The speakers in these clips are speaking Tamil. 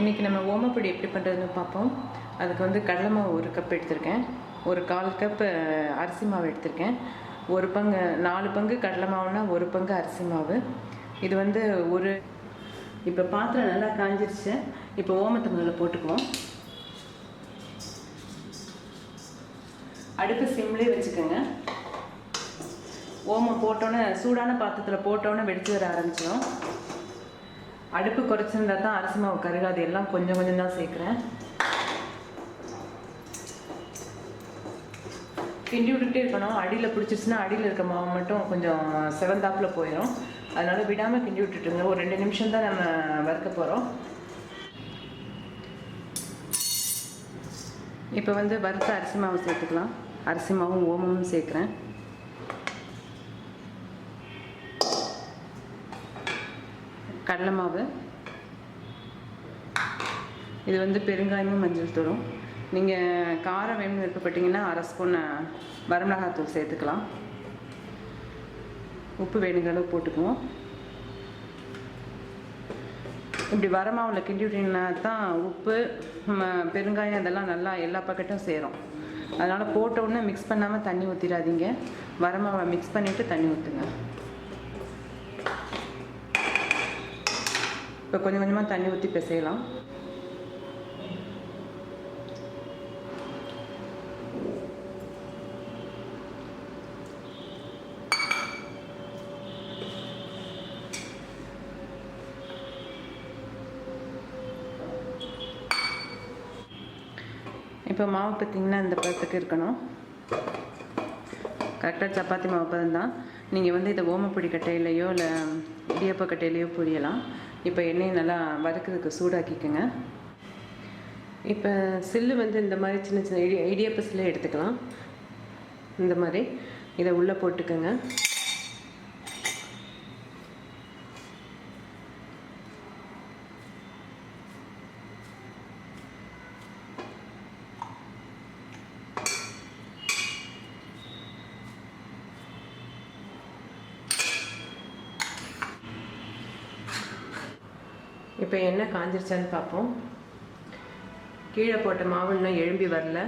இன்றைக்கி நம்ம ஓமப்பொடி எப்படி பண்ணுறதுன்னு பார்ப்போம். அதுக்கு வந்து கடலை மாவு ஒரு கப் எடுத்திருக்கேன். ஒரு கால் கப் அரிசி மாவு எடுத்திருக்கேன். ஒரு பங்கு நாலு பங்கு கடலை மாவுனா ஒரு பங்கு அரிசி மாவு. இது வந்து ஒரு இப்போ பாத்திரம் நல்லா காஞ்சிருச்சு. இப்போ ஓமத்தை முதல்ல போட்டுக்குவோம். அடுப்பு சிம்லேயே வச்சுக்கோங்க. ஓமம் போட்டோன்னே சூடான பாத்திரத்தில் போட்டோன்னே வெடிச்சு வர ஆரம்பிச்சிடும் அடுப்பு குறைச்சிருந்தா தான் அரிசி மாவு கருகாது. எல்லாம் கொஞ்சம் கொஞ்சம் தான் சேர்க்குறேன். கிண்டி விட்டுக்கிட்டே இருக்கணும். அடியில் பிடிச்சிருச்சுன்னா அடியில் இருக்க மாவு மட்டும் கொஞ்சம் செவந்தாப்பில் போயிடும் அதனால் விடாமல் கிண்டி விட்டுட்டுங்க. ஒரு ரெண்டு நிமிஷம் தான் நம்ம வறுக்க போகிறோம் இப்போ வந்து வறுத்த அரிசி மாவு சேர்த்துக்கலாம். அரிசி மாவும் ஓமமும் சேர்க்குறேன். கடலை மாவு. இது வந்து பெருங்காயமும் மஞ்சள் தூளும். நீங்கள் காரம் வேணும்னு விருப்பப்பட்டீங்கன்னா அரை ஸ்பூன் வரமிளகாத்தூள் சேர்த்துக்கலாம். உப்பு வேணுங்கிற அளவு போட்டுக்குவோம். இப்படி வரமாவில் கிண்டி விட்டீங்கன்னா தான் உப்பு பெருங்காயம் இதெல்லாம் நல்லா எல்லா பக்கெட்டும் சேரும். அதனால் போட்ட உடனே மிக்ஸ் பண்ணாமல் தண்ணி ஊற்றிடாதீங்க வரமாவை மிக்ஸ் பண்ணிவிட்டு தண்ணி ஊற்றுங்க இப்போ கொஞ்சம் கொஞ்சமாக தண்ணி ஊற்றி பிசையலாம் இப்போ மாவு பார்த்தீங்கன்னா இந்த பதத்துக்கு இருக்கணும் கரெக்டாக சப்பாத்தி மாவு பதம் தான் நீங்கள் வந்து இதை ஓமப்பொடி கட்டையிலையோ இல்லை இடியப்ப கட்டையிலையோ புரியலாம் இப்போ எண்ணெயை நல்லா வறுக்கிறதுக்கு சூடாக்கிக்கோங்க. இப்போ சில்லு வந்து இந்த மாதிரி சின்ன சின்ன இடி இடியப்ப சில்லை எடுத்துக்கலாம். இந்த மாதிரி. இதை உள்ளே போட்டுக்கோங்க. இப்போ எண்ணெய் காஞ்சிருச்சான்னு பார்ப்போம் கீழே போட்ட மாவு இன்னும் எழும்பி வரல.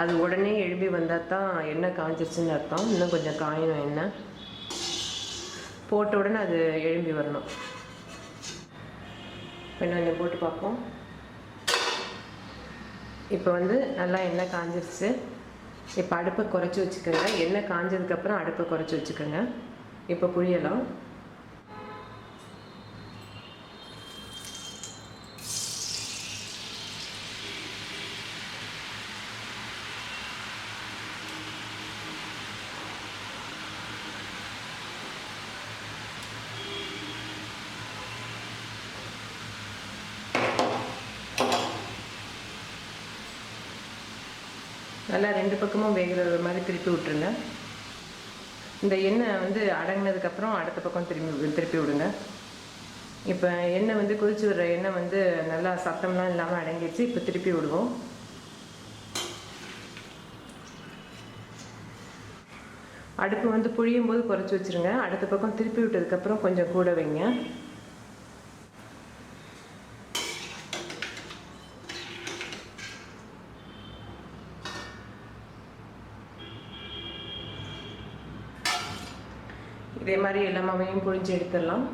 அது உடனே எழும்பி வந்தால் தான் எண்ணெய் காஞ்சிருச்சுன்னு அர்த்தம். இன்னும் கொஞ்சம் காயணும் எண்ணெய் போட்ட உடனே அது எழும்பி வரணும். இப்போ கொஞ்சம் போட்டு பார்ப்போம் இப்போ வந்து நல்லா எண்ணெய் காஞ்சிருச்சு? இப்போ அடுப்பை குறைச்சி வச்சுக்கோங்க. எண்ணெய் காஞ்சதுக்கப்புறம் அடுப்பை குறைச்சி வச்சுக்கோங்க. இப்போ புரியலாம் நல்லா ரெண்டு பக்கமும் வேகிற மாதிரி திருப்பி விட்டுருங்க. இந்த எண்ணெய் வந்து அடங்கினதுக்கப்புறம் அடுத்த பக்கம் திரும்பி திருப்பி விடுங்க. இப்போ எண்ணெய் வந்து கொதிச்சு விடுற எண்ணெய் வந்து நல்லா சத்தம்லாம் இல்லாமல் அடங்கிடுச்சு. இப்போ திருப்பி விடுவோம். அடுப்பு வந்து புழியும் போது குறைச்சி வச்சுருங்க. அடுத்த பக்கம் திருப்பி விட்டதுக்கப்புறம் கொஞ்சம் கூட வைங்க. இதே மாதிரி எல்லா மாவையும் புழிஞ்சு எடுத்துடலாம்.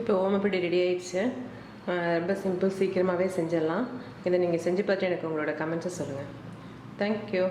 இப்போ ஓமப்படி ரெடி ஆயிடுச்சு. ரொம்ப சிம்பிள் சீக்கிரமாகவே செஞ்சிடலாம். இதை நீங்கள் செஞ்சு பார்த்து எனக்கு உங்களோட கமெண்ட்ஸை சொல்லுங்கள் தேங்க்யூ